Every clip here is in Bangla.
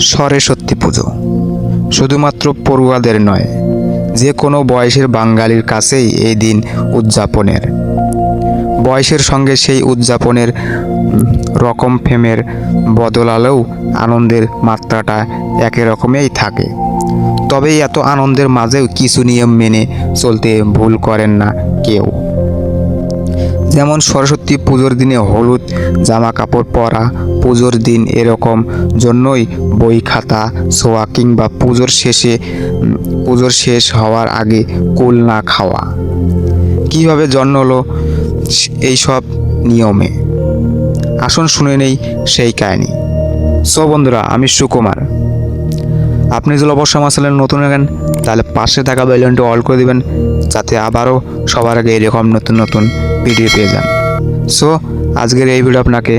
সরস্বতী পুজো। শুধুমাত্র পড়ুয়াদের নয়, যে কোনো বয়সের বাঙালির কাছেই এই দিন উদযাপনের। বয়সের সঙ্গে সেই উদযাপনের রকম ফেমের বদলালেও আনন্দের মাত্রাটা একই রকমেই থাকে। তবে এত আনন্দের মাঝেও কিছু নিয়ম মেনে চলতে ভুল করেন না কেউ। যেমন সরস্বতী পুজোর দিনে হলুদ জামা কাপড় পরা, পুজোর দিন এরকম জন্যই বই খাতা ছোঁয়া কিংবা পুজোর শেষে পুজোর শেষ হওয়ার আগে কুল না খাওয়া। কীভাবে জন্ম হলো এই সব নিয়মে? আসুন শুনে নেই সেই কাহিনী। সো বন্ধুরা, আমি সুকুমার। আপনি যদি অবশ্যই আমার চ্যানেল নতুন হবেন তাহলে পাশে থাকা বেলনটি অল করে দিবেন, যাতে আবারও সবার আগে এরকম নতুন নতুন ভিডিও পেয়ে যান। সো আজকের এই ভিডিও আপনাকে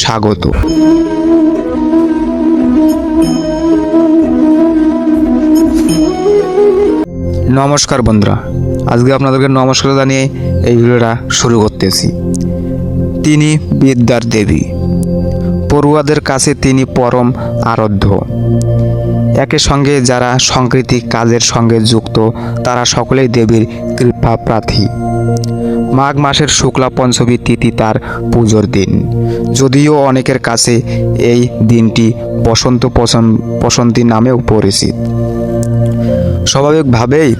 স্বাগত। নমস্কার বন্ধুরা, আজকে আপনাদেরকে নমস্কার জানিয়ে এই ভিডিওটা শুরু করতেছি। তিনি বিদ্যার দেবী, পড়ুয়াদের কাছে তিনি পরম আরাধ্য। একের সঙ্গে যারা সাংস্কৃতিক কাজের সঙ্গে যুক্ত, তারা সকলেই দেবীর কৃপা প্রার্থী। মাঘ মাসের শুক্লা পঞ্চমী তিথি তার পুজোর দিন। যদিও অনেকের কাছে এই দিনটি বসন্ত বসন্তী নামেও পরিচিত। স্বাভাবিকভাবেই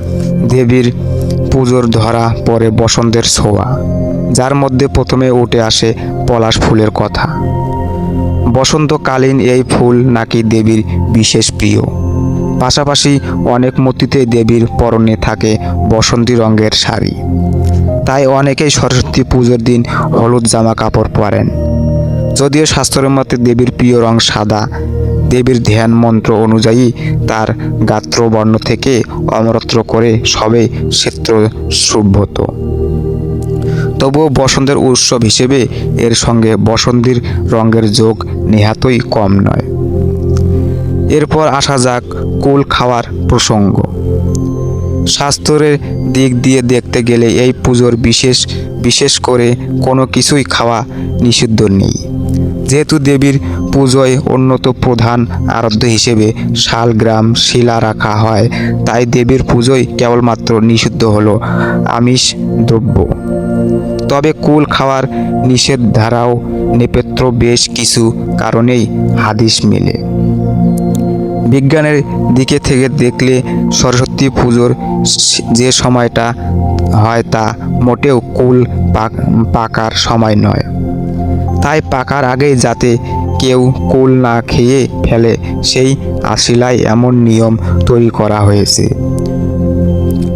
দেবীর পুজোর ধরা পরে বসন্তের ছোঁয়া, যার মধ্যে প্রথমে উঠে আসে পলাশ ফুলের কথা। বসন্তকালীন এই ফুল নাকি দেবীর বিশেষ প্রিয়। পাশাপাশি অনেক মূর্তিতে দেবীর পরনে থাকে বসন্তী রঙের শাড়ি। তাই অনেকেই সরস্বতী পুজোর দিন হলুদ জামা কাপড় পরেন। যদিও শাস্ত্রের মতে দেবীর প্রিয় রং সাদা, দেবীর ধ্যান মন্ত্র অনুযায়ী তার গাত্রবর্ণ থেকে অমরত্র করে সবে ক্ষেত্র সুব্রত তবুও বসন্তের উৎসব হিসেবে এর সঙ্গে বসন্তীর রঙের যোগ নেহাতই কম নয়। এরপর আসা যাক কুল খাওয়ার প্রসঙ্গ। স্বাস্থ্যের দিক দিয়ে দেখতে গেলে এই পুজোর বিশেষ বিশেষ করে কোনো কিছুই খাওয়া নিষিদ্ধ নেই। যেহেতু দেবীর পুজোয় অন্যত প্রধান আরাধ্য হিসেবে শালগ্রাম শিলা রাখা হয়, তাই দেবীর পুজোয় কেবলমাত্র নিষিদ্ধ হলো আমিষ দ্রব্য তবে কুল খাওয়ার নিষেধ ধারাও নেপেত্র বেশ কিছু কারণেই হাদিস মেলে। বিজ্ঞানের দিকে থেকে দেখলে সরস্বতী পুজোর যে সময়টা হয় তা মোটেও কুল পাক- পাকার সময় নয়। তাই পাকার আগেই যাতে কেউ কুল না খেয়ে ফেলে, সেই আশিলায় এমন নিয়ম তৈরি করা হয়েছে।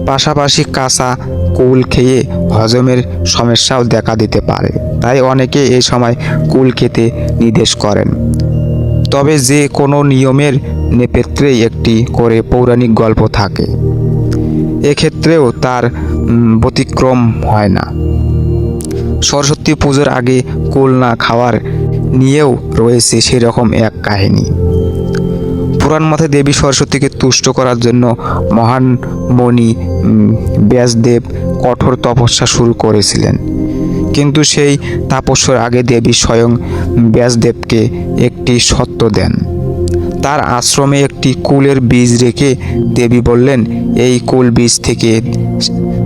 পাশাপাশি কাঁচা কুল খেয়ে হজমের সমস্যাও দেখা দিতে পারে। তাই অনেকে এই সময় কুল খেতে নির্দেশ করেন। তবে যে কোনো নিয়মের নেপেত্রেই একটি করে পৌরাণিক গল্প থাকে। এক্ষেত্রেও তার ব্যতিক্রম হয় না। সরস্বতী পুজোর আগে কুল না খাওয়ার নিয়েও রয়েছে সেরকম এক কাহিনী। পুরাণ মতে দেবী সরস্বতীকে তুষ্ট করার জন্য মহান মণি ব্যাসদেব কঠোর তপস্যা শুরু করেছিলেন। কিন্তু সেই তাপস্যর আগে দেবী স্বয়ং ব্যাসদেবকে একটি সত্য দেন। তার আশ্রমে একটি কুলের বীজ রেখে দেবী বললেন, এই কুল বীজ থেকে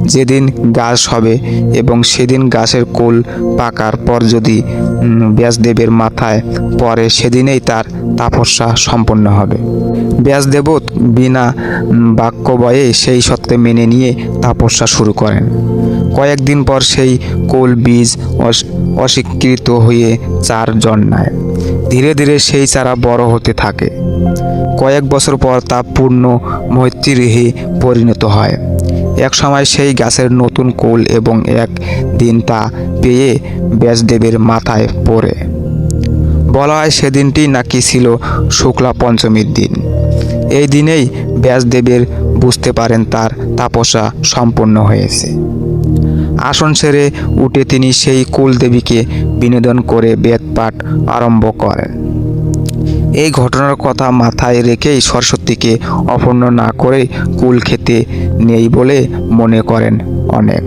যেদিন গাছ হবে এবং সেদিন গাছের কুল পাকার পর যদি ব্যাসদেবের মাথায় পড়ে সেদিনেই তার তাপস্যা সম্পন্ন হবে। ব্যাসদেবও বিনা উম, বাক্য বয়ে সেই সত্ত্বে মেনে নিয়ে তাপস্যা শুরু করেন। কয়েকদিন পর সেই কুল বীজ অস- অস্বীকৃত হয়ে চার জন্মায় ধীরে ধীরে সেই চারা বড় হতে থাকে। কয়েক বছর পর তা পূর্ণ মৈত্রীহে পরিণত হয়। এক সময় সেই গাছের নতুন কুল এবং এক দিন তা পেয়ে ব্যাসদেবের মাথায় পড়ে। বলা হয় সেদিনটি নাকি ছিল শুক্লা পঞ্চমীর দিন। এই দিনেই ব্যাসদেবের বুঝতে পারেন তার তাপস্যা সম্পন্ন হয়েছে। আসন সেরে উঠে তিনি সেই কুলদেবীকে বিনোদন করে বেদপাঠ আরম্ভ করেন। এই ঘটনার কথা মাথায় রেখেই সরস্বতীকে অপূর্ণ না করে কুল খেতে নেই বলে মনে করেন অনেক।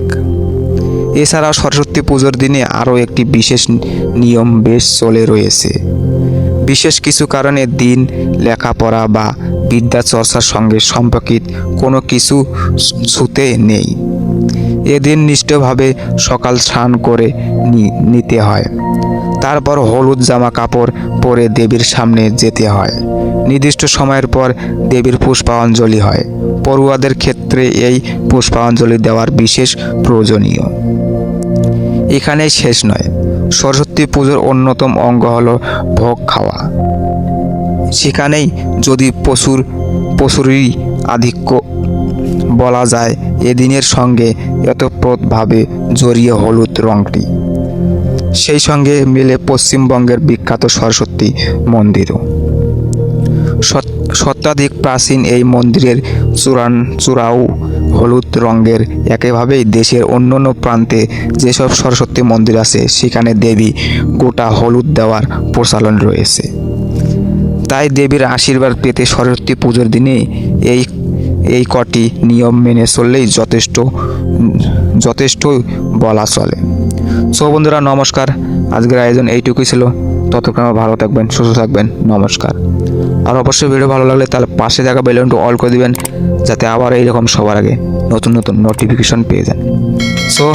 এছাড়াও সরস্বতী পুজোর দিনে আরও একটি বিশেষ নিয়ম বেশ চলে রয়েছে। বিশেষ কিছু কারণে দিন, লেখাপড়া বা বিদ্যা চর্চার সঙ্গে সম্পর্কিত কোনো কিছু ছুতে নেই। এদিন নিষ্ঠভাবে সকাল স্নান করে নিতে হয়। তারপর হলুদ জামা কাপড় পরে দেবীর সামনে যেতে হয়। নির্দিষ্ট সময়ের পর দেবীর পুষ্পাঞ্জলি হয়। পড়ুয়াদের ক্ষেত্রে এই পুষ্পাঞ্জলি দেওয়ার বিশেষ প্রয়োজনীয়। এখানেই শেষ নয়। সরস্বতী পুজোর অন্যতম অঙ্গ হলো ভোগ খাওয়া। সেখানেই যদি পশুর প্রচুরই আধিক্য বলা যায়, এদিনের সঙ্গে এতপ্রতভাবে জড়িয়ে হলুদ রঙটি। সেই সঙ্গে মিলে পশ্চিমবঙ্গের বিখ্যাত সরস্বতী মন্দিরও। শতাধিক প্রাচীন এই মন্দিরের চূড়ান, চূড়াও হলুদ রঙের, একেভাবেই দেশের অন্যান্য প্রান্তে যেসব সরস্বতী মন্দির আছে, সেখানে দেবী গোটা হলুদ দেওয়ার প্রচলন রয়েছে। তাই দেবীর আশীর্বাদ পেতে সরস্বতী পুজোর দিনে এই এই কটি নিয়ম মেনে চললেই যথেষ্ট যথেষ্ট বলা চলে। সো বন্ধুরা, নমস্কার। আজকের আয়োজন এইটুকুই ছিল। ততক্ষণ আমার ভালো থাকবেন, সুস্থ থাকবেন। নমস্কার। আর অবশ্যই ভিডিও ভালো লাগলে তাহলে পাশে থাকা বেলুনটা অল করে দিবেন, যাতে আবার এইরকম সবার আগে নতুন নতুন নোটিফিকেশন পেয়ে যান। সো,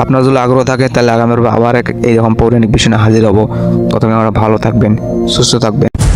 আপনার যদি আগ্রহ থাকে, তাহলে আগামীবার আবার এক এইরকম পৌরাণিক বিষয় হাজির হব। ততক্ষণ আমরা ভালো থাকবেন, সুস্থ থাকবেন।